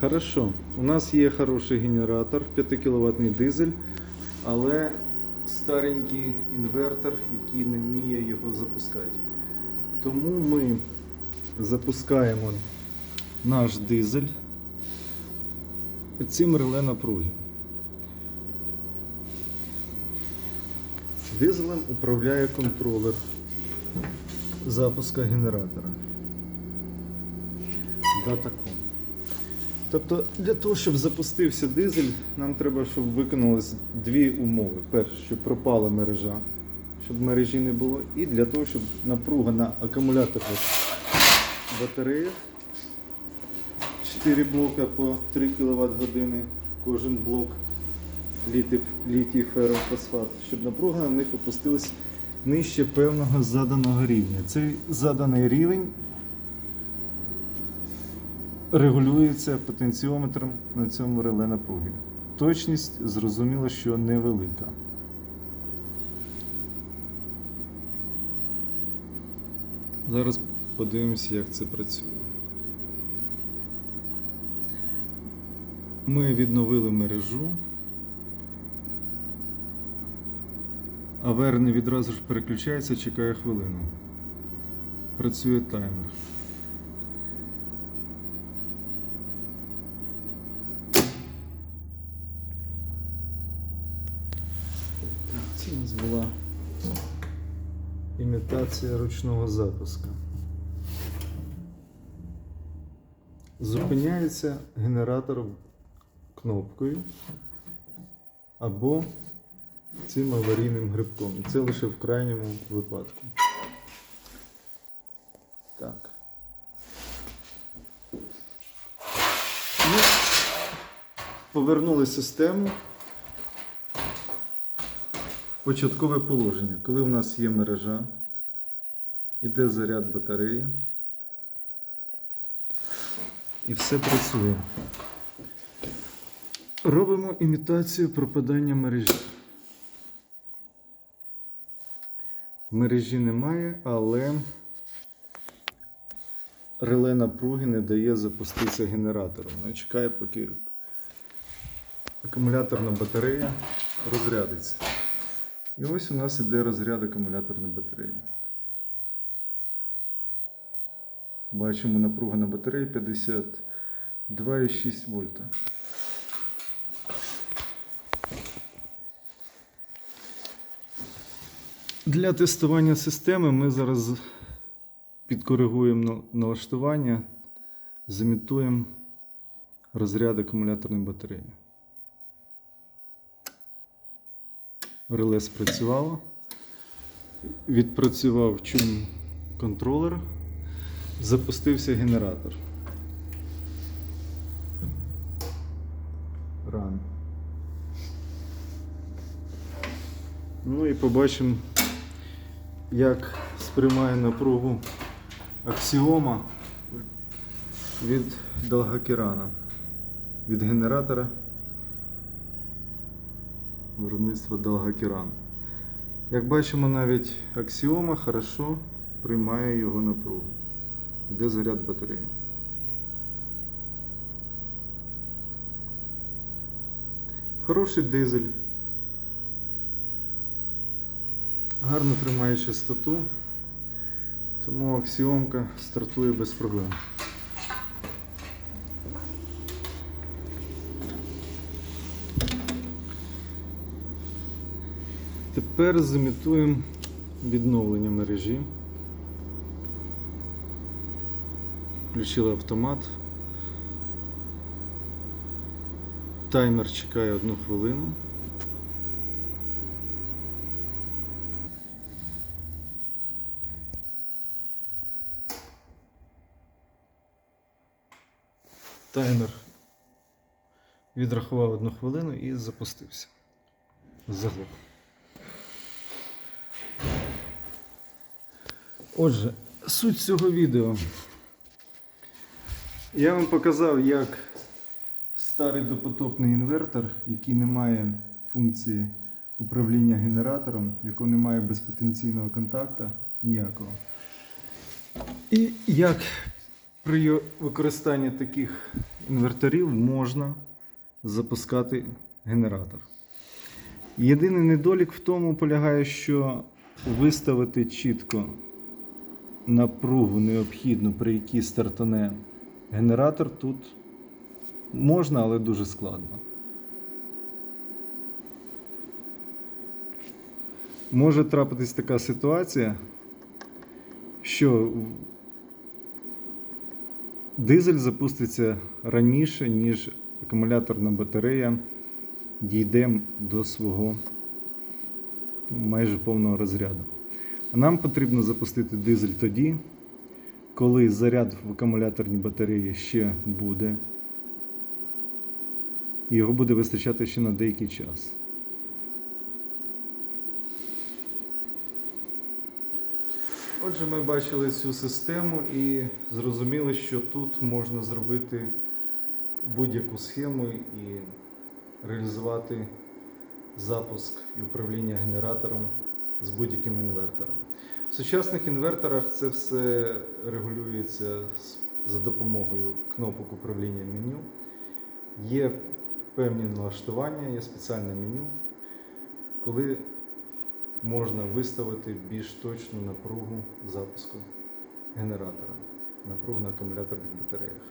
Хорошо. У нас є хороший генератор, 5 кВт дизель, але старенький інвертор, який не вміє його запускати. Тому ми запускаємо наш дизель цим реле напруги. Дизелем управляє контролер запуска генератора. Датаком. Тобто для того, щоб запустився дизель, нам треба, щоб виконалось дві умови. Перше, щоб пропала мережа, щоб мережі не було, і для того, щоб напруга на акумуляторних батареях 4 блока по 3 кВт години, кожен блок літій феррофосфат, щоб напруга на них опустилась нижче певного заданого рівня. Цей заданий рівень регулюється потенціометром на цьому реле напруги. Точність зрозуміло, що невелика. Зараз подивимося, як це працює. Ми відновили мережу. АВР не відразу ж переключається, чекає хвилину. Працює таймер. Це у нас була імітація ручного запуску. Зупиняється генератор кнопкою або цим аварійним грибком. Це лише в крайньому випадку. Так. Ну, повернули систему. Початкове положення. Коли у нас є мережа, іде заряд батареї. І все працює. Робимо імітацію пропадання мережі. Мережі немає, але реле напруги не дає запуститися генератором. Ну, чекає, поки акумуляторна батарея розрядиться. І ось у нас іде розряд акумуляторної батареї. Бачимо напруга на батареї 52,6 вольта. Для тестування системи ми зараз підкоригуємо налаштування, замітуємо розряд акумуляторної батареї. Реле спрацювало. Відпрацював чум контролер, запустився генератор. Ран. Ну і побачимо, як сприймає напругу аксіома від Далгакерана, від генератора виробництва Далгакеран. Як бачимо, навіть аксіома хорошо приймає його напругу. Йде заряд батареї. Хороший дизель. Гарно тримає частоту, тому аксіомка стартує без проблем. Тепер зімітуємо відновлення мережі. Включили автомат. Таймер чекає одну хвилину. Таймер відрахував одну хвилину і запустився. Заглох. Отже, суть цього відео. Я вам показав, як старий допотопний інвертор, який не має функції управління генератором, якого немає безпотенційного контакту ніякого. І як При використанні таких інверторів можна запускати генератор. Єдиний недолік в тому полягає, що виставити чітко напругу необхідну, при якій стартане генератор тут можна, але дуже складно. Може трапитись така ситуація, що дизель запуститься раніше, ніж акумуляторна батарея дійде до свого майже повного розряду. Нам потрібно запустити дизель тоді, коли заряд в акумуляторній батареї ще буде, його буде вистачати ще на деякий час. Отже, ми бачили цю систему і зрозуміли, що тут можна зробити будь-яку схему і реалізувати запуск і управління генератором з будь-яким інвертором. В сучасних інверторах це все регулюється за допомогою кнопок управління меню. Є певні налаштування, є спеціальне меню, коли можна виставити більш точну напругу запуску генератора, напругу на акумуляторних батареях.